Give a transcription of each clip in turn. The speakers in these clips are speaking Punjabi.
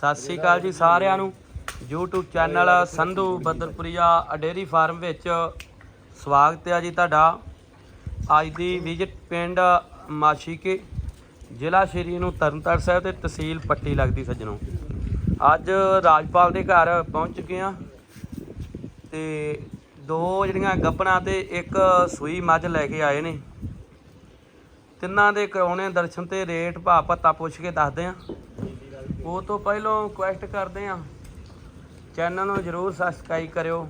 ਸਤਿ ਸ੍ਰੀ ਅਕਾਲ ਜੀ ਸਾਰਿਆਂ ਨੂੰ। YouTube channel Sandhu Badarpuria dairy farm ਵਿੱਚ ਸਵਾਗਤ ਹੈ ਜੀ ਤੁਹਾਡਾ। ਅੱਜ ਦੀ ਵਿਜ਼ਿਟ ਪਿੰਡ ਮਾਸ਼ੀਕੇ, ਜ਼ਿਲ੍ਹਾ ਸ਼੍ਰੀ ਨੂੰ ਤਰਨਤਾਰਨ ਸਾਹਿਬ ਤੇ ਤਹਿਸੀਲ ਪੱਟੀ ਲੱਗਦੀ ਸੱਜਣੋ। ਅੱਜ ਰਾਜਪਾਲ ਦੇ ਘਰ ਪਹੁੰਚ ਚੁੱਕੇ ਆ ਤੇ ਦੋ ਜਿਹੜੀਆਂ ਗੱਪਣਾ ਤੇ ਇੱਕ ਸੂਈ ਮੱਝ ਲੈ ਕੇ ਆਏ ਨੇ। ਤਿੰਨਾਂ ਦੇ ਕਰਾਉਣੇ ਦਰਸ਼ਨ ਤੇ ਰੇਟ ਭਾਅ ਪੱਤਾ ਪੁੱਛ ਕੇ ਦੱਸਦੇ ਆ ਉਹ ਤੋਂ ਪਹਿਲਾਂ ਰਿਕੁਐਸਟ ਕਰਦੇ ਆ। ਚੈਨਲ ਨੂੰ ਜਰੂਰ ਸਬਸਕ੍ਰਾਈਬ ਕਰਿਓ।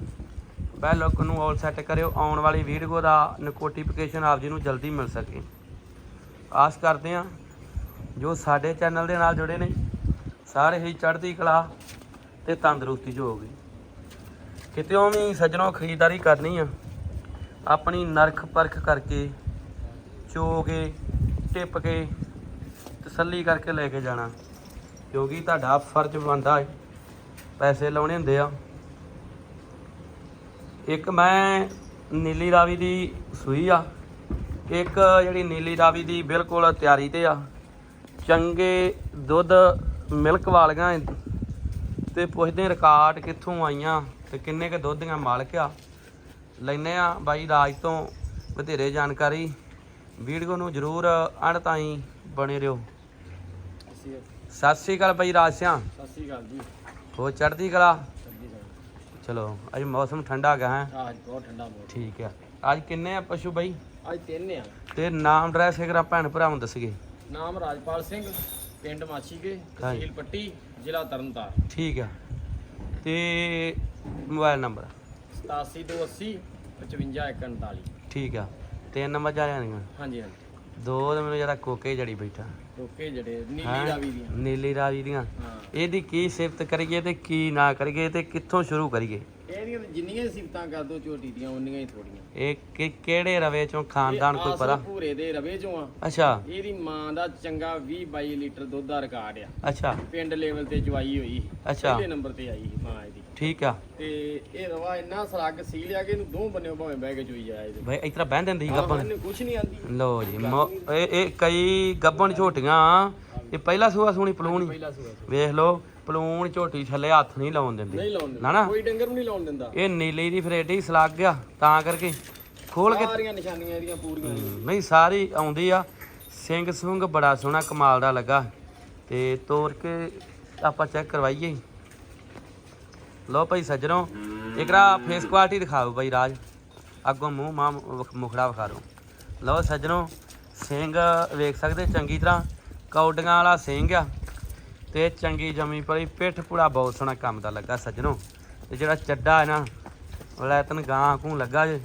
ਬੈਲ ਆਈਕਨ ਨੂੰ ਆਲ ਸੈੱਟ ਕਰਿਓ। ਆਉਣ ਵਾਲੀ ਵੀਡੀਓ ਦਾ ਨੋਟੀਫਿਕੇਸ਼ਨ ਆਪ ਜੀ ਨੂੰ ਜਲਦੀ ਮਿਲ ਸਕੇ। ਆਸ ਕਰਦੇ ਆ ਜੋ ਸਾਡੇ ਚੈਨਲ ਦੇ ਨਾਲ ਜੁੜੇ ਨੇ, ਸਾਰੇ ਹੀ ਚੜ੍ਹਦੀ ਕਲਾ ਤੇ ਤੰਦਰੁਸਤੀ ਜੋ ਹੋਗੀ ਕਿਤੇੋਂ ਵੀ ਸੱਜਣੋਂ ਖਰੀਦਦਾਰੀ ਕਰਨੀ ਆ, ਆਪਣੀ ਨਰਖ ਪਰਖ ਕਰਕੇ ਚੋ ਕੇ ਟਿਪ ਕੇ ਤਸੱਲੀ ਕਰਕੇ ਲੈ ਕੇ ਜਾਣਾ। ਕਿਉਂਕਿ ਤੁਹਾਡਾ ਫਰਜ਼ ਬਣਦਾ ਹੈ। ਪੈਸੇ ਲਾਉਣੇ ਹੁੰਦੇ ਆ। ਇੱਕ ਮੈਂ ਨੀਲੀ ਰਾਵੀ ਦੀ ਸੂਈ ਆ। ਇੱਕ ਜਿਹੜੀ ਨੀਲੀ ਰਾਵੀ ਦੀ ਬਿਲਕੁਲ ਤਿਆਰੀ ਤੇ ਆ। ਚੰਗੇ ਦੁੱਧ ਮਿਲਕ ਵਾਲੀਆਂ ਤੇ ਪੁੱਛਦੇ ਰਿਕਾਰਡ ਕਿੱਥੋਂ ਆਈਆਂ ਤੇ ਕਿੰਨੇ ਕ ਦੁੱਧ ਦੀਆਂ ਮਾਲਕ ਆ। ਲੈਨੇ ਆ ਬਾਈ ਰਾਜ ਤੋਂ ਬਥੇਰੇ ਜਾਣਕਾਰੀ। ਵੀਡੀਓ ਨੂੰ ਜਰੂਰ ਅੰਤ ਤਾਈਂ ਬਣੇ ਰਹੋ। ਸਤਿ ਸ੍ਰੀ ਅਕਾਲ ਬਾਈ ਰਾਜ ਸਿਆਂ ਸਤਿ ਸ਼੍ਰੀ ਅਕਾਲ ਜੀ। ਹੋ ਚੜ੍ਹਦੀ ਕਲਾ? ਚਲੋ ਅੱਜ ਮੌਸਮ ਠੰਡਾ ਗਿਆ ਹੈ। ਅੱਜ ਬਹੁਤ ਠੰਡਾ ਮੌਸਮ। ਠੀਕ ਆ। ਅੱਜ ਕਿੰਨੇ ਆ ਪਸ਼ੂ ਬਾਈ? ਅੱਜ ਤਿੰਨ ਆ। ਤੇ ਨਾਮ ਡਰੈਸ ਕਰਾ ਭੈਣ ਭਰਾਵਾਂ ਨੂੰ ਦੱਸਗੇ ਨਾਮ ਰਾਜਪਾਲ ਸਿੰਘ ਪਿੰਡ ਮਾਛੀਕੇ ਹਾਂਜੀ। ਤਹਿਸੀਲ ਪੱਟੀ ਜ਼ਿਲ੍ਹਾ ਤਰਨਤਾਰਨ। ਠੀਕ ਆ। ਤੇ ਮੋਬਾਈਲ ਨੰਬਰ? 8780 55149 ਠੀਕ ਆ। ਤਿੰਨ ਮੱਝਾਂ ਲੈਣੀਆਂ ਹਾਂਜੀ ਹਾਂਜੀ। ਦੋ ਤੇ ਮੈਨੂੰ ਜਿਹੜਾ ਕੋਕੇ ਜੜੀ ਬੈਠਾ। ਓਕੇ ਜਿਹੜੇ ਹੈਂ? ਨੀਲੀ ਰਾਵੀ ਦੀਆਂ। ਨੀਲੀ ਰਾਵੀ ਦੀਆਂ। ਇਹਦੀ ਕੀ ਸਿਫਤ ਕਰੀਏ ਤੇ ਕੀ ਨਾ ਕਰੀਏ ਤੇ ਕਿੱਥੋਂ ਸ਼ੁਰੂ ਕਰੀਏ? ਇਹਦੀਆਂ ਤਾਂ ਜਿੰਨੀਆਂ ਸਿਫਤਾਂ ਕਰ ਦੋ ਝੋਟੀ ਦੀਆਂ ਉਨੀਆਂ ਹੀ ਥੋੜੀਆਂ। ਇਹ ਕਿ- ਕਿਹੜੇ ਰਵੇ ਚੋਂ ਖਾਨਦਾਨ ਕੋਈ ਪਤਾ ਭੂਰੇ ਦੇ ਰਵੇ ਚੋਂ ਆ। ਅੱਛਾ। ਇਹਦੀ ਮਾਂ ਦਾ ਚੰਗਾ 20 22 ਲੀਟਰ ਦੁੱਧ ਦਾ ਰਿਕਾਰਡ ਆ। ਅੱਛਾ। ਪਿੰਡ ਲੈਵਲ ਤੇ ਚਵਾਈ ਹੋਈ ਅੱਛਾ। ਪਹਿਲੇ ਨੰਬਰ ਤੇ ਆਈ ਸੀ ਮਾਂ ਇਹਦੀ। ਠੀਕ ਆ। ਤੇ ਇਹ ਰਵਾ ਇੰਨਾ ਸਲੱਗ ਸੀਲ ਆ ਕਿ ਇਹਨੂੰ ਦੋ ਬੰਨਿਓ ਭਾਵੇਂ ਬਹਿ ਕੇ ਚੋਈ ਜਾਏ ਇਹਦੇ। ਬਈ ਇਸ ਤਰ੍ਹਾਂ ਬਹਿ ਦਿੰਦੀ ਹਾਂ, ਗੱਬਣ। ਇਹਨੂੰ ਕੁਛ ਨਹੀਂ ਆਂਦੀ। ਲੋ ਜੀ ਮੋ- ਇਹ ਇਹ ਕਈ ਗੱਬਣ ਝੋਟੀਆਂ ਇਹ ਪਹਿਲਾ ਸੂਆ ਸੂਣੀ ਪਲੂਣੀ। ਪਹਿਲਾ ਸੂਆ ਸੀ। ਵੇਖ ਲਓ ਪਲੂਣ ਝੋਟੀ ਥੱਲੇ ਹੱਥ ਨਹੀਂ ਲਾਉਣ ਦਿੰਦੀ। ਨਹੀਂ ਲਾਉਣ ਨਾ ਨਾ। ਕੋਈ ਡੰਗਰ ਨੂੰ ਨਹੀਂ ਲਾਉਣ ਦਿੰਦਾ। ਇਹ ਨੀਲੀ ਦੀ ਫਰੇਟੀ ਸਲੱਗ ਗਿਆ ਤਾਂ ਕਰਕੇ ਖੋਲ ਕੇ ਸਾਰੀਆਂ ਨਿਸ਼ਾਨੀਆਂ ਇਹਦੀਆਂ ਪੂਰੀਆਂ ਨੇ। ਨਹੀਂ ਸਾਰੀ ਆਉਂਦੀ ਆ। ਸਿੰਘ ਸੁੰਗ ਬੜਾ ਸੋਹਣਾ ਕਮਾਲ ਦਾ ਲੱਗਾ। ਤੇ ਤੋੜ ਕੇ ਆਪਾਂ ਚੈੱਕ ਕਰਵਾਈਏ। ਲਓ ਭਾਈ ਸੱਜਣੋ ਇਕਰਾ ਫੇਸ ਕੁਆਲਿਟੀ ਦਿਖਾਓ ਭਾਈ ਰਾਜ। ਅੱਗੋਂ ਮੂੰਹ ਮਾਂ ਮੁਖ- ਮੁਖੜਾ ਵਿਖਾ ਦਿਓ। ਲਓ ਸੱਜਣੋ ਸਿੰਘ ਵੇਖ ਸਕਦੇ ਚੰਗੀ ਤਰ੍ਹਾਂ। ਕੌਡੀਆਂ ਵਾਲਾ ਸਿੰਘ ਆ। ਤੇ ਚੰਗੀ ਜਮੀ ਪਲੀ ਪਿੱਠ ਪੂੜਾ ਬਹੁਤ ਸੋਹਣਾ ਕੰਮ ਦਾ ਲੱਗਾ ਸੱਜਣੋ। ਤੇ ਜਿਹੜਾ ਚੱਡਾ ਹੈ ਨਾ ਵਲੈਤਨ ਗਾਂ ਕੂ ਲੱਗਾ ਜੇ।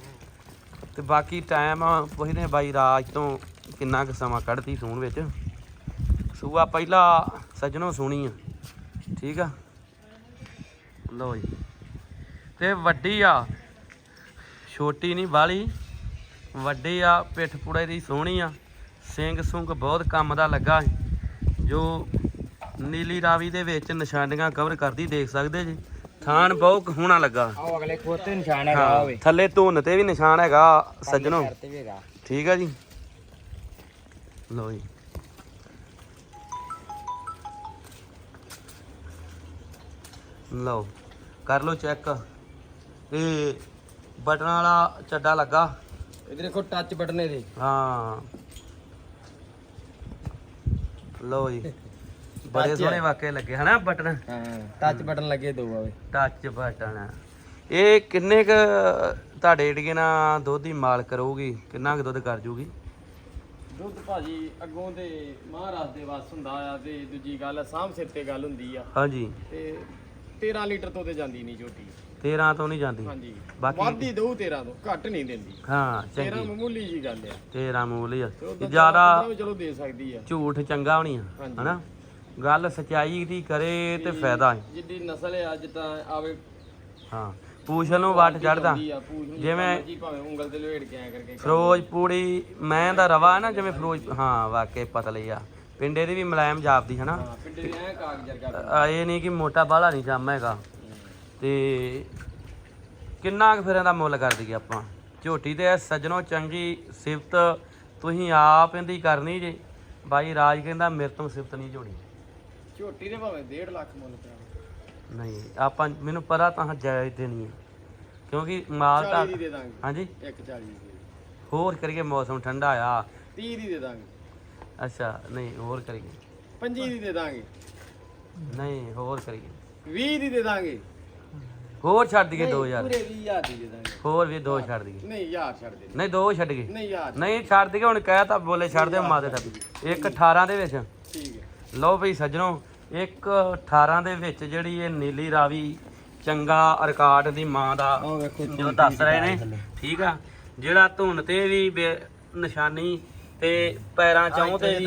ਤੇ ਬਾਕੀ ਟਾਈਮ ਪੁੱਛਦੇ ਬਾਈ ਰਾਜ ਤੋਂ ਕਿੰਨਾ ਕੁ ਸਮਾਂ ਕੱਢਦੀ ਸੂਣ ਵਿੱਚ। ਸੂਆ ਪਹਿਲਾ ਸੱਜਣੋ ਸੋਹਣੀ ਆ, ਠੀਕ ਆ? ਲਓ ਜੀ। ਤੇ ਵੱਡੀ ਆ, ਛੋਟੀ ਨਹੀਂ ਬਾਲੀ ਵੱਡੀ ਆ, ਪਿੱਠ ਪੂੜੇ ਦੀ ਸੋਹਣੀ ਆ। ਸਿੰਘ ਸੁੰਗ ਬਹੁਤ ਕੰਮ ਦਾ ਲੱਗਾ ਜੋ ਨੀਲੀ ਰਾਵੀ ਦੇ ਵਿੱਚ ਨਿਸ਼ਾਨੀਆਂ ਕਵਰ ਕਰਦੀ ਦੇਖ ਸਕਦੇ ਜੀ? ਥਾਨ ਬਹੁਤ ਹੋਣਾ ਲੱਗਾ। ਆਓ ਅਗਲੇ ਖੋਤੇ ਨਿਸ਼ਾਨ ਹਾਂ, ਥੱਲੇ ਧੁੰਨ ਤੇ ਵੀ ਨਿਸ਼ਾਨ ਹੈਗਾ ਸੱਜਣੋ। ਹੈਗਾ। ਠੀਕ ਆ ਜੀ। ਲਓ ਜੀ। ਲਓ ਕਰ ਲਓ ਚੈੱਕ ਇਹ ਬਟਨ ਵਾਲਾ ਚੱਡਾ ਲੱਗਾ। ਇਧਰ ਦੇਖੋ ਟੱਚ ਬਟਨ ਇਹਦੇ। ਹਾਂ। ਲਓ ਜੀ। ਬੜੇ ਸੋਹਣੇ। ਵਾਕੇ ਲੱਗੇ ਹਨਾ ਬਟਨ? ਹਾਂ ਟੱਚ ਬਟਨ ਲੱਗੇ ਦੋ ਆਵੇ ਟੱਚ ਬਟਨ। ਇਹ ਕਿੰਨੇ ਕ ਤੁਹਾਡੇ ਏਰੀਏ ਨਾਲ ਦੁੱਧ ਦੀ ਮਾਲ ਕਰੂਗੀ ਕਿੰਨਾ ਕੁ ਦੁੱਧ ਕਰ ਜੂਗੀ? ਦੁੱਧ ਭਾਜੀ ਅੱਗੋਂ ਤੇ ਮਹਾਰਾਜ ਦੇ ਵਸ ਹੁੰਦਾ ਆ ਤੇ ਦੂਜੀ ਗੱਲ ਸਾਂਭ ਸਿਰ ਤੇ ਗੱਲ ਹੁੰਦੀ ਆ। ਹਾਂਜੀ। ਤੇ 13 ਲੀਟਰ ਤੋਂ ਤੇ ਜਾਂਦੀ ਨਹੀਂ ਝੋਟੀ। 13 ਤੋਂ ਨਹੀਂ ਜਾਂਦੀ? ਹਾਂਜੀ। ਬਾਕੀ- ਵਾਧੀ ਦਊ 13 ਤੋਂ ਘੱਟ ਨਹੀਂ ਦਿੰਦੀ। ਹਾਂ 13 ਚੰਗੀ। ਮਾਮੂਲੀ ਜੀ ਗੱਲ ਆ। 13 ਮੂਲੀ ਆ। ਜ਼ਿਆਦਾ ਚਲੋ ਦੇ ਸਕਦੀ ਆ। ਝੂਠ ਚੰਗਾ ਹੋਣੀ ਆ। ਹਨਾ? ਗੱਲ ਸਚਾਈ ਦੀ ਕਰੇ ਤੇ ਫਾਇਦਾ ਹੈ। ਜਿੱਡੀ ਨਸਲ ਹੈ ਅੱਜ ਤਾਂ ਆਵੇ ਹਾਂ ਪੂਛਲ ਨੂੰ ਵੱਟ ਚੜਦਾ ਪੂਛ ਨੂੰ ਜਿਵੇਂ- ਜੀ ਭਾਵੇਂ ਉਂਗਲ ਤੇ ਲਵੇੜ ਕੇ ਐ ਕਰਕੇ ਫਿਰੋਜ਼ਪੂਰੀ ਮੈਂ ਦਾ ਰਵਾ ਨਾ ਜਿਵੇਂ ਫਿਰੋਜ਼ ਹਾਂ ਵਾਕਈ ਪਤਲੀ ਆ। ਪਿੰਡੇ ਦੀ ਵੀ ਮੁਲਾਇਮ ਜਾਪਦੀ ਹਨਾ ਹਾਂ ਪਿੰਡੇ ਦੇ ਐ ਆ ਇਹ ਨਹੀਂ ਕਿ ਮੋਟਾ ਬਾਹਲਾ ਨਹੀਂ ਜੰਮ ਹੈਗਾ। ਤੇ ਕਿੰਨਾ ਕੁ ਫਿਰ ਇਹਦਾ ਮੁੱਲ ਕਰ ਦਈਏ ਆਪਾਂ? ਝੋਟੀ ਤੇ ਸੱਜਣੋ ਚੰਗੀ ਸਿਫਤ ਤੁਸੀਂ ਆਪ ਇਹਦੀ ਕਰਨੀ ਜੇ। ਬਾਈ ਰਾਜ ਕਹਿੰਦਾ ਮੇਰੇ ਤੋਂ ਸਿਫਤ ਨਹੀਂ ਝੋੜੀ ਝੋਟੀ ਦੇ ਭਾਵੇਂ 1.5 ਲੱਖ ਮੁੱਲ ਪਿਆ। ਨਹੀਂ ਆਪਾਂ ਮੈਨੂੰ ਪਤਾ ਤਾਂ ਜਾਇਜ਼ ਦੇਣੀ ਹੈ। ਕਿਉਂਕਿ ਮਾਲ ਤਾਂ 40 ਦੀ ਦੇ ਦਾਂਗੇ। ਹਾਂਜੀ? 140 ਦੀ ਦੇ। ਹੋਰ ਕਰੀਏ ਮੌਸਮ ਠੰਡਾ ਆ। 30 ਦੀ ਦੇ ਦਾਂਗੇ। ਅੱਛਾ ਨਹੀਂ ਹੋਰ ਕਰੀਏ। 25 ਦੀ ਦੇ ਦਾਂਗੇ। ਨਹੀਂ ਹੋਰ ਕਰੀਏ। 20 ਦੀ ਦੇ ਦਾਂਗੇ। ਹੋਰ ਛੱਡ ਦਈਏ 2000 ਪੂਰੇ 20000 ਦੀ ਦੇ ਦਾਂਗੇ। ਹੋਰ ਵੀ ਦੋ ਛੱਡ ਦਈਏ। ਨਹੀਂ ਯਾਰ ਛੱਡ ਦੇ। ਨਹੀਂ ਦੋ ਛੱਡ ਗਏ ਨਹੀਂ ਯਾਰ ਨਹੀਂ ਛੱਡ ਦਈਏ ਹੁਣ ਕਹਿ ਤਾਂ ਬੋਲੇ ਛੱਡ ਦੇ ਮਾਦੇ ਤਾਂ। ਇੱਕ 18 ਦੇ ਵਿੱਚ। ਠੀਕ ਹੈ। ਲਓ ਭਈ ਸੱਜਣੋ ਇੱਕ 18 ਦੇ ਵਿੱਚ ਜਿਹੜੀ ਇਹ ਨੀਲੀ ਰਾਵੀ ਚੰਗਾ ਰਿਕਾਰਡ ਦੀ ਮਾਂ ਦਾ ਜੋ ਦੱਸ ਰਹੇ ਨੇ ਠੀਕ ਆ? ਜਿਹੜਾ ਧੁਨ ਤੇ ਵੀ ਨਿਸ਼ਾਨੀ ਤੇ ਪੈਰਾਂ ਚੌਂ ਤੇ ਵੀ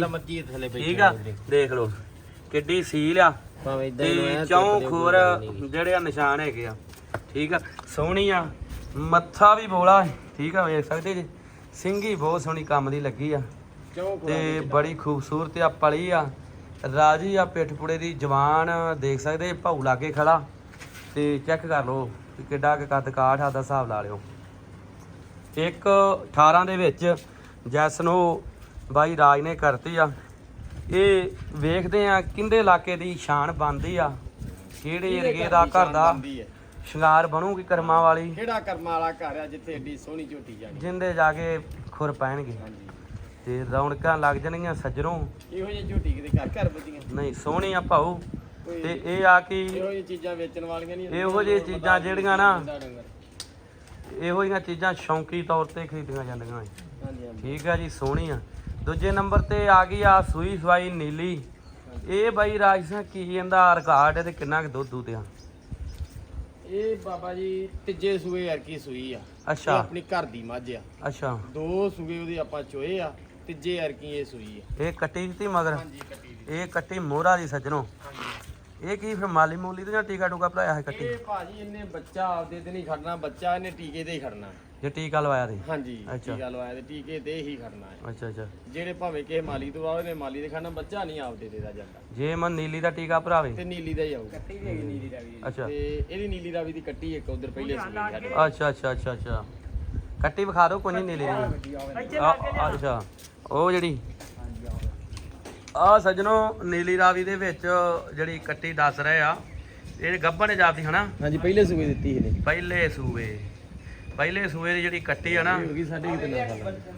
ਠੀਕ ਆ? ਦੇਖ ਲਓ ਕਿੱਡੀ ਸੀਲ ਆ ਤੇ ਚੌਂ ਖੋਰ ਜਿਹੜੇ ਆ ਨਿਸ਼ਾਨ ਹੈਗੇ ਆ ਠੀਕ ਆ? ਸੋਹਣੀ ਆ ਮੱਥਾ ਵੀ ਬੋਲਾ ਠੀਕ ਆ ਵੇਖ ਸਕਦੇ ਜੀ? ਸਿੰਗੀ ਬਹੁਤ ਸੋਹਣੀ ਕੰਮ ਦੀ ਲੱਗੀ ਆ। ਤੇ ਬੜੀ ਖੂਬਸੂਰਤ ਆ ਪਲੀ ਆ। ਰਾਜੀ ਆ ਪਿੱਠਪੁੜੇ ਦੀ ਜਵਾਨ ਦੇਖ ਸਕਦੇ ਭਾਊ ਲਾਗੇ ਖੜਾ। ਤੇ ਚੈੱਕ ਕਰ ਲਓ ਕਿ ਕਿੱਡਾ ਕੁ ਕੱਦ ਕਾਠ ਆ ਦਾ ਹਿਸਾਬ ਲਾ ਲਿਓ। ਇੱਕ 18 ਦੇ ਵਿੱਚ ਜੈਸ ਨੂੰ ਬਾਈ ਰਾਜ ਨੇ ਕਰਤੀ ਆ। ਇਹ ਵੇਖਦੇ ਆ ਕਿੰਦੇ ਇਲਾਕੇ ਦੀ ਸ਼ਾਨ ਬਣਦੀ ਆ ਕਿਹੜੇ ਏਰੀਏ ਦਾ ਘਰ ਦਾ ਸ਼ਿੰਗਾਰ ਬਣੂਗੀ ਕਰਮਾਂ ਵਾਲੀ? ਕਿਹੜਾ ਕਰਮਾਂ ਵਾਲਾ ਘਰ ਆ ਜਿੱਥੇ ਏਡੀ ਸੋਹਣੀ ਝੋਟੀ ਜਾਣੀ? ਜਿੰਦੇ ਜਾ ਕੇ ਖੁਰ ਪੈਣਗੇ। ਹਾਂਜੀ। ਤੇ ਰੌਣਕਾਂ ਲੱਗ ਜਾਣਗੀਆਂ ਸੱਜਣੋਂ। ਇਹੋ ਜਿਹੀ ਝੋਟੀ ਕਿਤੇ ਘਰ ਘਰ ਬੱਜੀਆਂ ਨਹੀਂ ਸੋਹਣੀ ਆ ਕੋਈ ਤੇ ਇਹ ਆ ਕਿ ਇਹੋ ਜਿਹੀ ਚੀਜ਼ਾਂ ਵੇਚਣ ਵਾਲੀਆਂ ਨਹੀਂ ਇਹੋ ਜਿਹੀ ਚੀਜ਼ਾਂ ਜਿਹੜੀਆਂ ਨਾ। ਇਹੋ ਜਿਹੀਆਂ ਚੀਜ਼ਾਂ ਸ਼ੌਂਕੀ ਤੌਰ ਤੇ ਖਰੀਦੀਆਂ ਜਾਂਦੀਆਂ ਹਾਂਜੀ ਠੀਕ ਆ ਜੀ ਸੋਹਣੀ ਆ। ਦੂਜੇ ਨੰਬਰ ਤੇ ਆ ਗਈ ਆ ਸੂਈ ਸਵਾਈ ਨੀਲੀ। ਇਹ ਬਾਈ ਰਾਜਸਾ ਕੀ ਇਹਦਾ ਰਿਕਾਰਡ ਹੈ ਤੇ ਕਿੰਨਾ ਕੁ ਦੁੱਧ ਦੂਤੇ ਆ? ਇਹ ਬਾਬਾ ਜੀ ਤੀਜੇ ਸੂਏ ਯਾਰ ਕੀ ਸੂਈ ਆ। ਅੱਛਾ। ਆਪਣੀ ਘਰ ਦੀ ਮੱਝ ਆ। ਅੱਛਾ। ਦੋ ਸੂਏ ਉਹਦੇ ਆਪਾਂ ਚੋਏ ਆ। ਤੀਜੇ ਯਾਰ ਕੀ ਇਹ ਸੂਈ ਆ। ਇਹ ਕੱਟੀ ਦਿੱਤੀ ਮਗਰ? ਹਾਂਜੀ ਕੱਟੀ ਦੀ ਇਹ ਕੱਟੀ ਮੋਹਰਾ ਦੀ ਸੱਜਣੋ। ਹਾਂਜੀ। ਇਹ ਕੀ ਫਿਰ ਮਾਲੀ ਮੂਲੀ ਤੇ ਜਾਂ ਟੀਕਾ ਟੂਕਾ ਭਲਾਇਆ ਹੈ ਕੱਟੀ? ਇਹ ਭਾਜੀ ਇਹਨੇ ਬੱਚਾ ਆਪਦੇ ਤੇ ਨਹੀਂ ਖੜਨਾ ਬੱਚਾ ਇਹਨੇ ਟੀਕੇ ਤੇ ਹੀ ਖੜਨਾ। ਜੇ ਟੀਕਾ ਲਵਾਇਆ ਤੇ ਹਾਂਜੀ ਅੱਛਾ। ਟੀਕਾ ਲਵਾਇਆ ਤੇ ਟੀਕੇ ਤੇ ਹੀ ਖੜਨਾ ਹੈ। ਅੱਛਾ ਅੱਛਾ। ਜਿਹੜੇ ਭਾਵੇਂ ਕਿਸੇ ਮਾਲੀ ਤੋਂ ਆਵੇ ਨੇ ਮਾਲੀ ਦੇ ਖੜਨਾ ਬੱਚਾ ਨਹੀਂ ਆਪਦੇ ਤੇ ਦਾ ਜਾਂਦਾ। ਜੇ ਮਨ ਨੀਲੀ ਦਾ ਟੀਕਾ ਭਰਾਵੇ। ਤੇ ਨੀਲੀ ਦਾ ਹੀ ਆਊਗਾ। ਕੱਟੀ ਵੀ ਹੈਗੀ ਨੀਲੀ ਦਾ ਵੀ। ਅੱਛਾ। ਤੇ ਇਹਦੀ ਨੀਲੀ ਰਾਵੀ ਦੀ ਕੱਟੀ ਇੱਕ ਉਧਰ ਪਹਿਲੇ ਸਾਡੇ ਅੱਛਾ ਅੱਛਾ ਅੱਛਾ ਅੱਛਾ। ਕੱਟੀ ਵਿਖਾ ਦਿਓ ਕੋਈ ਨਹੀਂ ਨੀਲੀ ਦੀ। ਆ- ਅੱਛਾ। ਉਹ ਜਿਹੜੀ ਆ ਸੱਜਣੋ ਨੀਲੀ ਰਾਵੀ ਦੇ ਵਿੱਚ ਜਿਹੜੀ ਕੱਟੀ ਦੱਸ ਰਹੇ ਆ ਇਹ ਗੱਭਣ ਜਾਪਦੀ ਹਨਾ? ਹਾਂਜੀ ਪਹਿਲੇ ਸੂਏ ਦਿੱਤੀ ਇਹਨੇ। ਪਹਿਲੇ ਸੂਏ। ਪਹਿਲੇ ਸੂਏ ਦੀ ਜਿਹੜੀ ਕੱਟੀ ਆ ਨਾ ਹੋ ਗਈ ਸਾਡੇ ਕਿਤੇ ਨਾ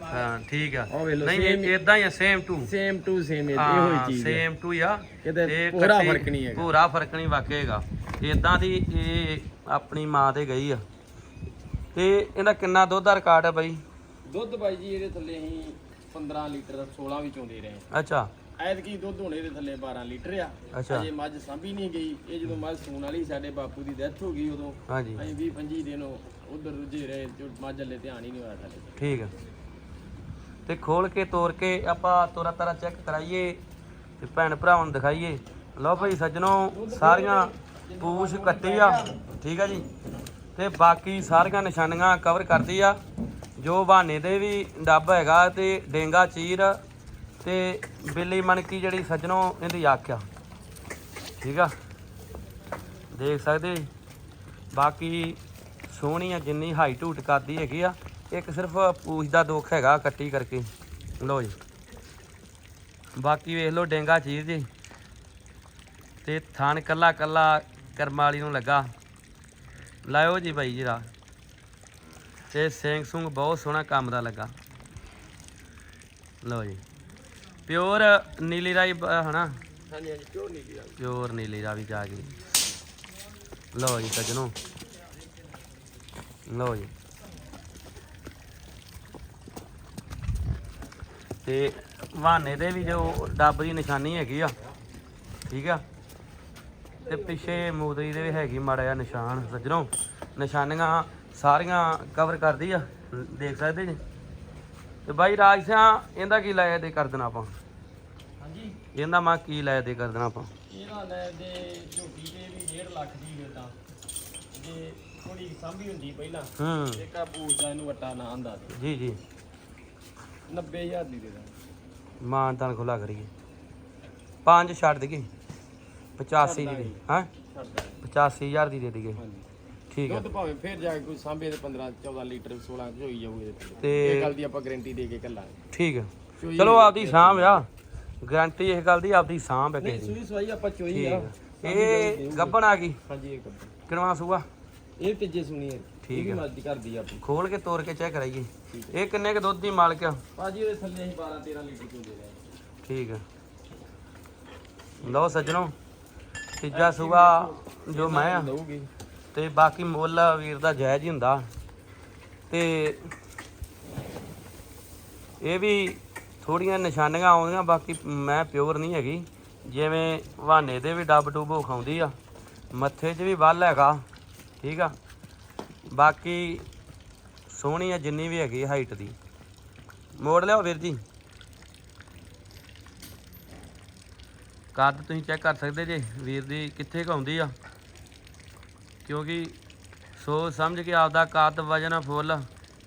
ਹਾਂ ਠੀਕ ਆ। ਨਹੀਂ same- ਇਦਾਂ ਹੀ ਆ same to same to same ਇਹੋ ਹੀ ਚੀਜ਼ ਹੈ ਸੇਮ ਟੂ ਆ। ਕਿਤੇ ਤੇ ਪੂਰਾ ਫ਼ਰਕ ਨਹੀਂ ਹੈਗਾ। ਪੂਰਾ ਫ਼ਰਕ ਨਹੀਂ ਵਾਕੇਗਾ ਇਦਾਂ ਦੀ ਇਹ ਆਪਣੀ ਮਾਂ ਤੇ ਗਈ ਆ। ਤੇ ਇਹਦਾ ਕਿੰਨਾ ਦੁੱਧ ਦਾ ਰਿਕਾਰਡ ਹੈ ਬਾਈ? ਦੁੱਧ ਬਾਈ ਜੀ ਇਹਦੇ ਥੱਲੇ ਅਸੀਂ 15 ਲੀਟਰ 16 ਵੀ ਚੋਂਦੇ ਰਹੇ ਅੱਛਾ। ਐਤਕੀ ਦੁੱਧ ਹੋਣੇ ਦੇ ਥੱਲੇ 12 ਲੀਟਰ ਆ। ਅੱਛਾ। ਅਜੇ ਮੱਝ ਸਾਂਭੀ ਨਹੀਂ ਗਈ। ਇਹ ਜਦੋਂ ਮੱਝ ਸੂਣ ਵਾਲੀ ਸਾਡੇ ਬਾਪੂ ਦੀ ਡੈਥ ਹੋ ਗਈ ਉਦੋਂ ਹਾਂਜੀ। ਅਸੀਂ 20 25 ਦਿਨ ਉਧਰ ਰੁੱਝੇ ਰਹੇ ਜੋ ਮੱਝ ਹਲੇ ਧਿਆਨ ਹੀ ਨਹੀਂ ਹੋਇਆ ਸਾਡੇ ਠੀਕ ਆ। ਤੇ ਖੋਲ ਕੇ ਤੋੜ ਕੇ ਆਪਾਂ ਤੋਰਾ ਤਾਰਾ ਚੈੱਕ ਕਰਾਈਏ ਤੇ ਭੈਣ ਭਰਾਵਾਂ ਨੂੰ ਦਿਖਾਈਏ। ਲਓ ਭਾਈ ਸੱਜਣੋ ਸਾਰੀਆਂ ਪੂਛ ਕੱਟੀ ਆ। ਠੀਕ ਆ ਜੀ। ਤੇ ਬਾਕੀ ਸਾਰੀਆਂ ਨਿਸ਼ਾਨੀਆਂ ਕਵਰ ਕਰਦੀ ਆ। ਜੋ ਬਹਾਨੇ ਦੇ ਵੀ ਡੱਬ ਹੈਗਾ ਤੇ ਡੇਂਗਾ, ਚੀਰ ਤੇ ਬਿੱਲੀ, ਮਣਕੀ ਜਿਹੜੀ ਸੱਜਣੋ, ਇਹਦੀ ਅੱਖ ਆ ਠੀਕ ਆ? ਦੇਖ ਸਕਦੇ ਜੀ। ਬਾਕੀ ਸੋਹਣੀ ਆ ਜਿੰਨੀ ਹਾਈ ਹੂਟ ਕਰਦੀ ਹੈਗੀ ਆ, ਇੱਕ ਸਿਰਫ ਪੂਛ ਦਾ ਦੁੱਖ ਹੈਗਾ ਕੱਟੀ ਕਰਕੇ। ਲਓ ਜੀ। ਬਾਕੀ ਵੇਖ ਲਓ ਡੇਂਗਾ, ਚੀਰ ਜੀ। ਤੇ ਥਣ ਕੱਲਾ ਕੱਲਾ ਕਰਮ ਵਾਲੀ ਨੂੰ ਲੱਗਾ। ਲਾਇਓ ਜੀ ਬਾਈ ਜਰਾ ਤੇ ਸਿੰਘ ਸੁੰਗ ਬਹੁਤ ਸੋਹਣਾ ਕੰਮ ਦਾ ਲੱਗਾ। ਲਓ ਜੀ। ਪਿਓਰ ਨੀਲੀ ਰਾਈ ਹਨਾ? ਹਾਂਜੀ ਹਾਂਜੀ ਕਿਉਂ ਨਹੀਂ ਗਿਆ ਪਿਓਰ ਨੀਲੀ ਰਾਵੀ ਜਾ ਗਈ ਲਓ ਜੀ ਸੱਜਣੋ। ਲਓ ਜੀ। ਤੇ ਵਾਹਨੇ ਦੇ ਵੀ ਜੋ ਡੱਬ ਦੀ ਨਿਸ਼ਾਨੀ ਹੈਗੀ ਆ ਠੀਕ ਆ? ਤੇ ਪਿੱਛੇ ਮੂਦਰੀ ਦੇ ਵੀ ਹੈਗੀ ਮਾੜਾ ਜਿਹਾ ਨਿਸ਼ਾਨ ਸੱਜਣੋ। ਨਿਸ਼ਾਨੀਆਂ ਸਾਰੀਆਂ ਕਵਰ ਕਰਦੀ ਆ ਦੇਖ ਸਕਦੇ ਜੀ। ਤੇ ਬਾਈ ਰਾਜ ਸਿਆ ਇਹਦਾ ਕੀ ਲਾਇਆ ਦੇ ਕਰ ਦੇਣਾ ਆਪਾਂ? ਹਾਂਜੀ। ਇਹਦਾ ਮਾ ਕੀ ਲਾਇਆ ਦੇ ਕਰ ਦੇਣਾ ਆਪਾਂ? ਇਹਦਾ ਲੈ ਦੇ ਝੋਟੀ ਦੇ ਵੀ 1.5 ਲੱਖ ਦੀ ਮਿਲਦਾ ਜੇ ਥੋੜੀ ਸਾਂਭੀ ਹੁੰਦੀ ਪਹਿਲਾਂ ਹੂੰ। ਇੱਕ ਆ ਦਾ ਇਹਨੂੰ ਵੱਟਾ ਨਾ ਆਂਦਾ ਜੀ ਜੀ। 90000 ਦੀ ਦੇ ਦਾਂ ਮਾਨ ਤਾਂ ਖੁੱਲਾ ਕਰੀਏ। ਪੰਜ ਛੱਡ ਦਈਏ। 85 ਦੀ ਦੇ ਹਾਂ? ਛੱਡਦਾ 85000 ਦੀ ਦੇ ਦਈਏ। ਹਾਂਜੀ। ਠੀਕ ਹੈ। ਦੁੱਧ ਭਾਵੇਂ ਫੇਰ ਜਾ ਕੇ ਕੋਈ ਸਾਂਭੇ ਤੇ 15 14 ਲੀਟਰ 16 ਹੋਈ ਜਾਊ ਇਹਦੇ ਤੇ। ਤੇ ਇਹ ਗੱਲ ਦੀ ਆਪਾਂ ਗਾਰੰਟੀ ਦੇ ਕੇ ਕੱਲਾਂਗੇ ਠੀਕ ਹੈ। ਚਲੋ ਆਪਦੀ ਸ਼ਾਮ ਆ। ਗਾਰੰਟੀ ਇਸ ਗੱਲ ਦੀ ਆਪਦੀ ਸਾਂਭ ਹੈ ਨਹੀਂ ਕਿਸੇ ਦੀ। ਸੂਈ ਸਵਾਈ ਆਪਾਂ ਚੋਈ ਠੀਕ ਆ। ਇਹ ਗੱਬਣ ਆ ਗਈ? ਹਾਂਜੀ ਇਹ ਗੱਬਣ। ਕਿਨਵਾ ਸੂਆ? ਇਹ ਤੀਜੇ ਸੁਣੀ ਹੈ। ਠੀਕ ਆ। ਮਰਜ਼ੀ ਕਰਦੀ ਆ ਆਪਣੀ। ਖੋਲ ਕੇ ਤੋੜ ਕੇ ਚੈੱਕ ਕਰਾਈਏ। ਇਹ ਕਿੰਨੇ ਕੁ ਦੁੱਧ ਦੀ ਮਾਲਕ ਆ? ਭਾਜੀ ਉਹਦੇ ਥੱਲੇ ਅਸੀਂ 12 13 ਲੀਟਰ ਚੋਂ ਦੇ ਰਹੇ ਠੀਕ ਹੈ। ਲਓ ਸੱਜਣੋ ਤੀਜਾ ਸੂਆ ਜੋ ਮੈਂ ਆ। ਦਊਗੀ ਤੇ ਬਾਕੀ ਮੁੱਲ ਵੀਰ ਦਾ ਜਾਇਜ਼ ਹੀ ਹੁੰਦਾ। ਤੇ ਇਹ ਵੀ ਥੋੜੀਆਂ ਨਿਸ਼ਾਨੀਆਂ ਆਉਂਦੀਆਂ, ਬਾਕੀ ਮੈਂ ਪਿਓਰ ਨਹੀਂ ਹੈਗੀ। ਜਿਵੇਂ ਵਾਨੇ ਦੇ ਵੀ ਡੱਬ ਡੁੱਬ ਖਾਉਂਦੀ ਆ, ਮੱਥੇ 'ਚ ਵੀ ਵੱਲ ਹੈਗਾ, ਠੀਕ ਆ। ਬਾਕੀ ਸੋਹਣੀ ਆ ਜਿੰਨੀ ਵੀ ਹੈਗੀ ਹਾਈਟ ਦੀ। ਮੋੜ ਲਿਓ ਵੀਰ ਜੀ। ਕੱਦ ਤੁਸੀਂ ਚੈੱਕ ਕਰ ਸਕਦੇ ਜੇ, ਵੀਰ ਦੀ ਕਿੱਥੇ ਕੁ ਆਉਂਦੀ ਆ। ਕਿਉਂਕਿ ਸੋਚ ਸਮਝ ਕੇ ਆਪਦਾ ਕੱਦ ਵਜਨ ਫੁੱਲ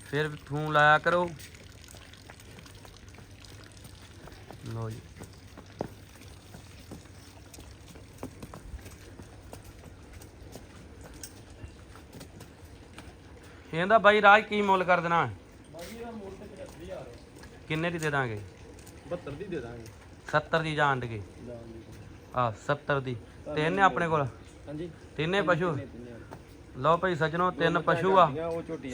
ਫਿਰ ਫੋਨ ਲਾਇਆ ਕਰੋ। ਲੋ ਜੀ। ਇਹਦਾ ਬਾਈ ਰਾਜ ਕੀ ਮੁੱਲ ਕਰ ਦੇਣਾ? ਭਾਜੀ ਇਹਦਾ ਮੁੱਲ ਤੇ 70000 ਕਿੰਨੇ ਦੀ ਦੇ ਦਾਂਗੇ? 72 ਦੀ ਦੇ ਦਾਂਗੇ। 70 ਦੀ ਜਾਣ ਦੀ। ਆ 70 ਦੀ। ਤਿੰਨ ਨੇ ਆਪਣੇ ਕੋਲ। ਹਾਂਜੀ। ਤਿੰਨੇ ਪਸ਼ੂ। ਲਓ ਭਾਈ ਸੱਜਣੋ ਤਿੰਨ ਪਸ਼ੂ ਆ।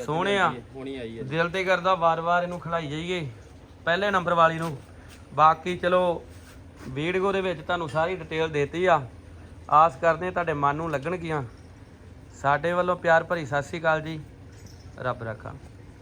ਸੋਹਣੇ ਆ। ਹੁਣੀ ਆਈ ਹੈ। ਦਿਲ ਤੇ ਕਰਦਾ ਵਾਰ-ਵਾਰ ਇਹਨੂੰ ਖਿਲਾਈ ਜਾਈਏ। ਪਹਿਲੇ ਨੰਬਰ ਵਾਲੀ ਨੂੰ। ਬਾਕੀ ਚਲੋ ਵੀਡੀਓ ਦੇ ਵਿੱਚ ਤੁਹਾਨੂੰ ਸਾਰੀ ਡਿਟੇਲ ਦੇਤੀ ਆ। ਆਸ ਕਰਦੇ ਤੁਹਾਡੇ ਮਨ ਨੂੰ ਲੱਗਣਗੀਆਂ। ਸਾਡੇ ਵੱਲੋਂ ਪਿਆਰ ਭਰੀ ਸਤਿ ਸ੍ਰੀ ਅਕਾਲ ਜੀ। ਰੱਬ ਰੱਖਾ।